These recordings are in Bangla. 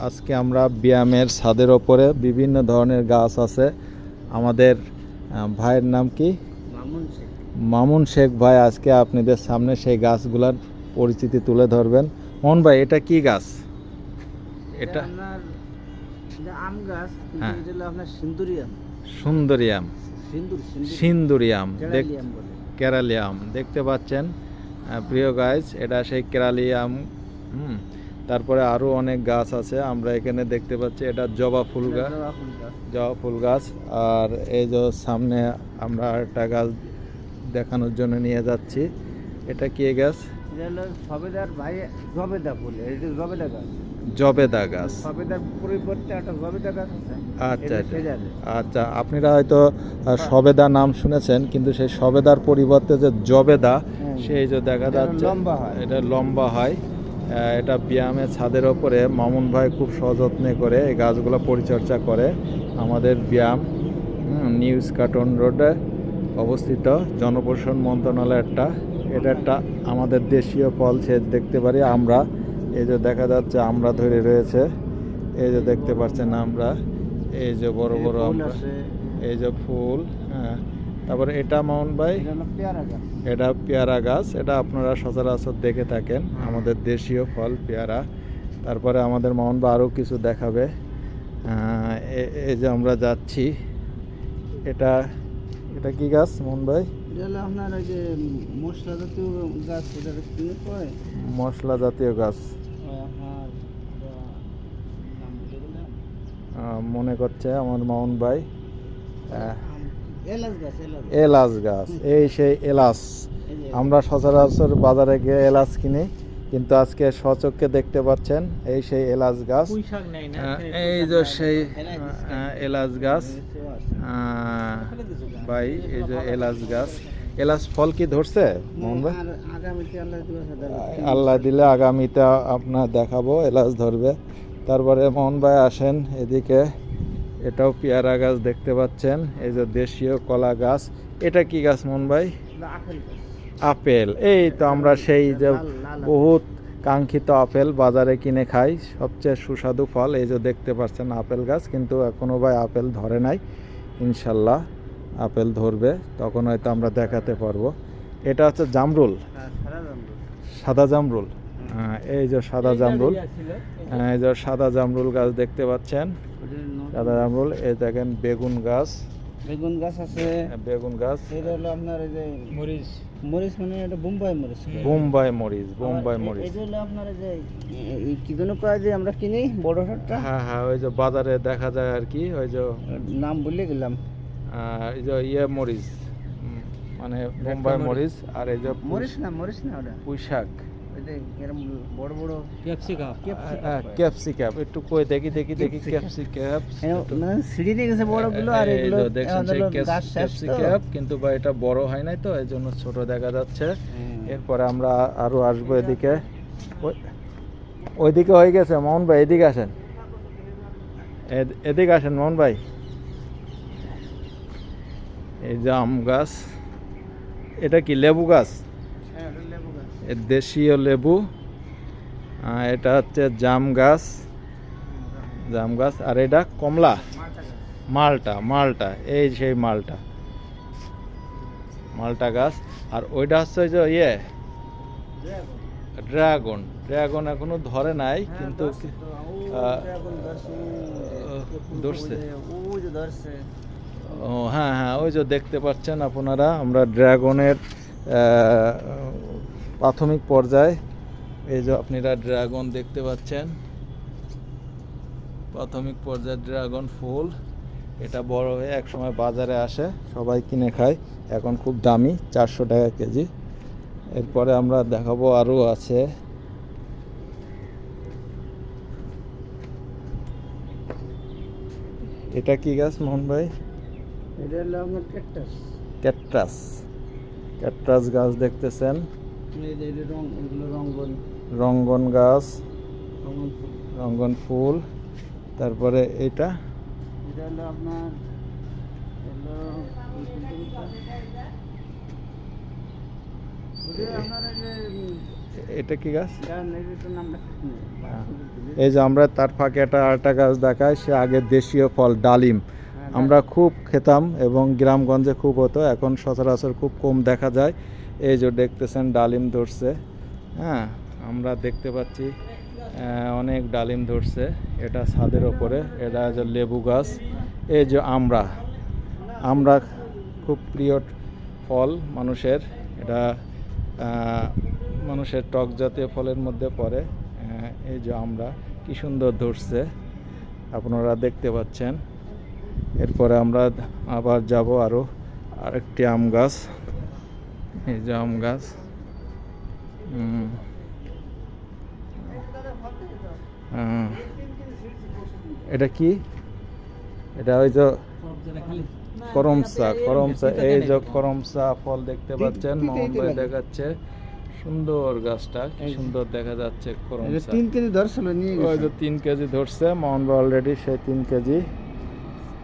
আজকে আমরা ব্যায়ামের ছাদের ওপরে বিভিন্ন ধরনের গাছ আছে। আমাদের ভাইয়ের নাম কি? মামুন শেখ। ভাই আজকে আপনাদের সামনে সেই গাছগুলার পরিচিতি তুলে ধরবেন। মোহন ভাই এটা কি গাছ? এটা আম গাছ আপনার সিন্দুরিয়াম সুন্দরিয়াম সিন্দুর সিন্দুর সিন্দুরিয়াম কেরালিয়াম দেখতে পাচ্ছেন প্রিয় গাছ এটা সেই কেরালিয়াম হুম। তারপরে আরও অনেক গাছ আছে আমরা এখানে দেখতে পাচ্ছি এটা জবা ফুল গাছ। জবা ফুল গাছ। আর এই যে সামনে আমরা একটা গাছ দেখানোর জন্য নিয়ে যাচ্ছি। এটা কি গাছ? এটা সবেদার ভাই জবেদা ফুল এটা জবেদা গাছ। জবেদা গাছ। পরিবর্তে একটা জবেদা গাছ আছে। আচ্ছা আচ্ছা। আচ্ছা আপনারা হয়তো সবেদা নাম শুনেছেন কিন্তু সেই সবেদার পরিবর্তে যে জবেদা সেই যে দেখা যাচ্ছে লম্বা হয়। এটা লম্বা হয়। এটা ব্যায়ামের ছাদের ওপরে। মামুন ভাই খুব সযত্নে করে এই গাছগুলো পরিচর্যা করে। আমাদের ব্যায়াম নিউজ কার্টন রোডে অবস্থিত। জনপ্রশাসন মন্ত্রণালয় একটা। এটা একটা আমাদের দেশীয় ফল সেচ দেখতে পারি আমরা। এই যে দেখা যাচ্ছে আমরা ধরে রয়েছে। এই যে দেখতে পাচ্ছেন আমরা। এই যে বড় বড় আমরা। এই যে ফুল হ্যাঁ। তারপরে এটা মাউন্ট ভাই এটা পেয়ারা গাছ। এটা পেয়ারা গাছ এটা আপনারা সচরাচর দেখে থাকেন আমাদের দেশীয় ফল পেয়ারা। তারপরে আমাদের মাউন্ট বা আরও কিছু দেখাবে। এই যে আমরা যাচ্ছি এটা এটা কি গাছ মোহন ভাই? আপনার ওই যে মশলা জাতীয় গাছ এটা কি কয় মশলা জাতীয় গাছ। মনে করছে আমার মাউন্ট ভাই। এলাচ গাছ এই সেই এলাচ। আমরা সচরাচর বাজারে গিয়ে এলাচ কিনি কিন্তু আজকে সচক্ষে দেখতে পাচ্ছেন এই সেই এলাচ গাছ। এই যে সেই এলাচ গাছ। ভাই এই যে এলাচ গাছ। এলাচ ফল কি ধরছে মোহন ভাই? আল্লাহ আল্লাহ দিলে আগামীতে আপনার দেখাবো এলাচ ধরবে। তারপরে মোহন ভাই আসেন এদিকে। এটাও পেয়ারা গাছ দেখতে পাচ্ছেন এই যে দেশীয় কলা গাছ। এটা কি গাছ মন ভাই? আপেল এই তো আমরা সেই যে। বহুত কাঙ্ক্ষিত আপেল বাজারে কিনে খাই সবচেয়ে সুস্বাদু ফল এই যে দেখতে পাচ্ছেন আপেল গাছ কিন্তু এখনও ভাই আপেল ধরে নাই। ইনশাল্লাহ আপেল ধরবে তখন হয়তো আমরা দেখাতে পারব। এটা হচ্ছে জামরুল। হ্যাঁ। সাদা জামরুল। হ্যাঁ, এই যে সাদা জামরুল। হ্যাঁ, এই যে সাদা জামরুল গাছ দেখতে পাচ্ছেন। সাদা জামরুল এই দেখেন বেগুন গাছ। বেগুন গাছ আছে। বেগুন গাছ। এটা হলো আপনার এই যে মরিচ। মরিচ মানে এটা বোম্বাই মরিচ। বোম্বাই মরিচ বোম্বাই মরিচ। এটা হলো আপনার এই যে কি যেন কয় যে আমরা কিনি বড় শাকটা হ্যাঁ হ্যাঁ ওই যে বাজারে দেখা যায় আর কি ওই যে নাম ভুলে গেলাম। এই যে ইয়ে মরিচ মানে বোম্বাই মরিচ। আর এই যে মরিচ না মরিচ না ওটা। পুঁই শাক বড় বড় ক্যাপসিকাম ক্যাপসিকাম একটু কই দেখি দেখি দেখি ক্যাপসিকাম মানে সিঁড়ি দিয়ে গেছে বড় আর এগুলো দেখছেন সেই হলো গাছ শেষ তো। ক্যাপসিকাম কিন্তু বা এটা বড় হয় নাই তো এই জন্য ছোট দেখা যাচ্ছে। এরপরে আমরা আরও আসব এদিকে। ওইদিকে হয়ে গেছে মোহন ভাই এদিকে আসেন। এদিকে আসেন মোহন ভাই। এই যে আম গাছ। এটা কি লেবু গাছ হ্যাঁ, ওটা লেবু গাছ। এ দেশীয় লেবু এটা হচ্ছে জাম গাছ। জাম গাছ আর এটা কমলা। মালটা মালটা এই সেই মালটা। মালটা গাছ আর ওইটা হচ্ছে যে ইয়ে ড্রাগন। ড্রাগন এখনও ধরে নাই হ্যাঁ, কিন্তু ধরছে ও হ্যাঁ হ্যাঁ ওই যে দেখতে পাচ্ছেন আপনারা আমরা ড্রাগনের প্রাথমিক পর্যায়ে এই যে আপনারা ড্রাগন দেখতে পাচ্ছেন। প্রাথমিক পর্যায়ে ড্রাগন ফুল। এটা বড় হয়ে এক সময় বাজারে আসে সবাই কিনে খায়। এখন খুব দামি চারশো টাকা কেজি। এরপরে আমরা দেখাবো আরও আছে। এটা কি গাছ মোহন ভাই? এটা হলো ক্যাট্রাস গাছ দেখতেছেন। রঙ্গন, গাছ রঙ্গন ফুল। তারপরে এটা। এটা কি গাছ। এই যে আমরা তার ফাঁকে একটা আরেকটা গাছ দেখায় সে আগে দেশীয় ফল ডালিম। হ্যাঁ, আমরা খুব খেতাম এবং গ্রামগঞ্জে খুব হতো এখন সচরাচর খুব কম দেখা যায়। এই যে দেখতেছেন ডালিম ধরছে হ্যাঁ আমরা দেখতে পাচ্ছি অনেক ডালিম ধরছে, এটা ছাদের ওপরে, এটা যে লেবু গাছ, এই যে আমরা আমরা খুব প্রিয় ফল মানুষের, এটা মানুষের টক জাতীয় ফলের মধ্যে পড়ে এই যে আমরা, কি সুন্দর ধরছে, আপনারা দেখতে পাচ্ছেন, এরপরে আমরা আবার যাব আরও আরেকটি আম গাছ এই যে আম গাছ। আহ, এটা কি? এটা ওই যে করমসা করমসা এই যে করমসা ফল দেখতে পাচ্ছেন তিতে মোহন ভাই লাগে। দেখাচ্ছে। সুন্দর গাছটা কি। সুন্দর দেখা যাচ্ছে করমসা তিন কেজি ধরছিল নিয়ে ওই যে তিন কেজি ধরছে মোহন ভাই অলরেডি সেই তিন কেজি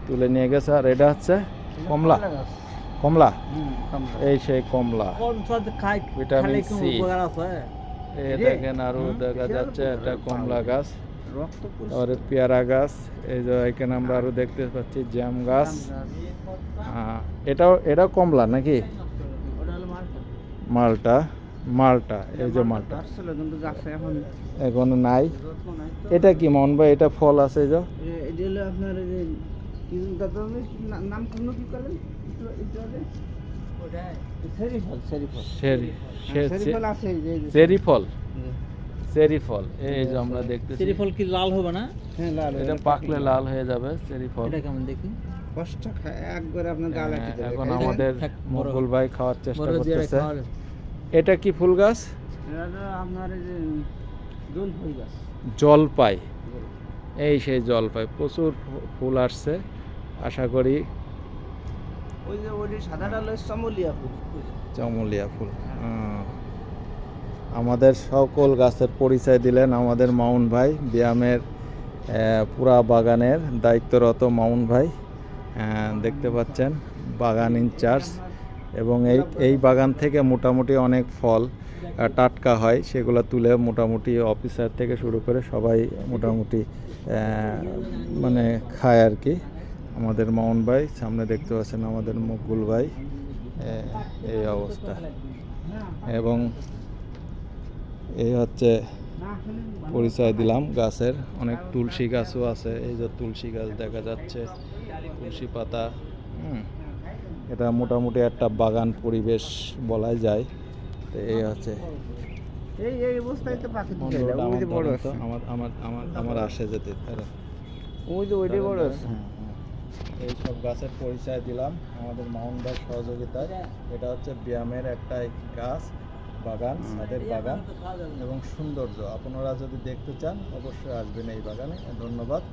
তুলে নিয়ে গেছে। আর এটা হচ্ছে কমলা গাছ। কমলা। এই সেই কমলা। Vitamin C. এই দেখেন আরও দেখা যাচ্ছে একটা কমলা গাছ। তারপরে পেয়ারা গাছ এই যে এখানে আমরা আরও দেখতে পাচ্ছি জাম গাছ। আম এটাও এটাও কমলা নাকি? মালটা। মালটা এই যে মালটা এখন নাই। এটা কি মোহন ভাই এটা ফল আছে এই যে? এটা আপনার নাম কি করেন এটা- এটা হলো সেরি ফল সেরি ফল চেরি হ্যাঁ, ফল এই যে চেরি ফল জি। চেরি ফল এই যে আমরা দেখতেছি। চেরি ফল কি লাল হবে না? হ্যাঁ লাল এটা পাকলে লাল হয়ে যাবে চেরি ফল এটা কেমন দেখি? কষ্ট খায় একবারে আপনার গালে হ্যাঁ, এখন আমাদের মকবুল ভাই খাওয়ার চেষ্টা করতেছে। এটা কি ফুল গাছ? আপনার এই জল হয়ে গাছ। জলপাই। এই সেই জলপাই। প্রচুর ফুল আসছে। আশা করি ওই যে ওই সাদাটা চমলিয়া ফুল চমলিয়া ফুল আমাদের সকল গাছের পরিচয় দিলেন আমাদের মাউন ভাই, ব্যায়ামের পুরা বাগানের দায়িত্বরত মাউন ভাই দেখতে পাচ্ছেন বাগান ইনচার্জ এবং এই এই বাগান থেকে মোটামুটি অনেক ফল টাটকা হয়, সেগুলো তুলে মোটামুটি অফিসার থেকে শুরু করে সবাই মোটামুটি মানে খায় আর কি। আমাদের মাউন ভাই সামনে দেখতে পাচ্ছেন আমাদের মকবুল ভাই। এই অবস্থা। এবং এই হচ্ছে পরিচয় দিলাম গাছের। অনেক তুলসী গাছও আছে। এই যে তুলসী গাছ দেখা যাচ্ছে। তুলসী পাতা এটা মোটামুটি একটা বাগান পরিবেশ বলাই যায়। তো এই হচ্ছে। আমার আমার আমার আমার আসে যেতে ওই যে ওইটাই বড় আছে। এই সব গাছের পরিচয় দিলাম আমাদের মাউন্ট ভাই সহযোগিতায়। এটা হচ্ছে ব্যায়ামের একটা গাছ বাগান ছাদের বাগান এবং সৌন্দর্য। আপনারা যদি দেখতে চান অবশ্যই আসবেন এই বাগানে। ধন্যবাদ।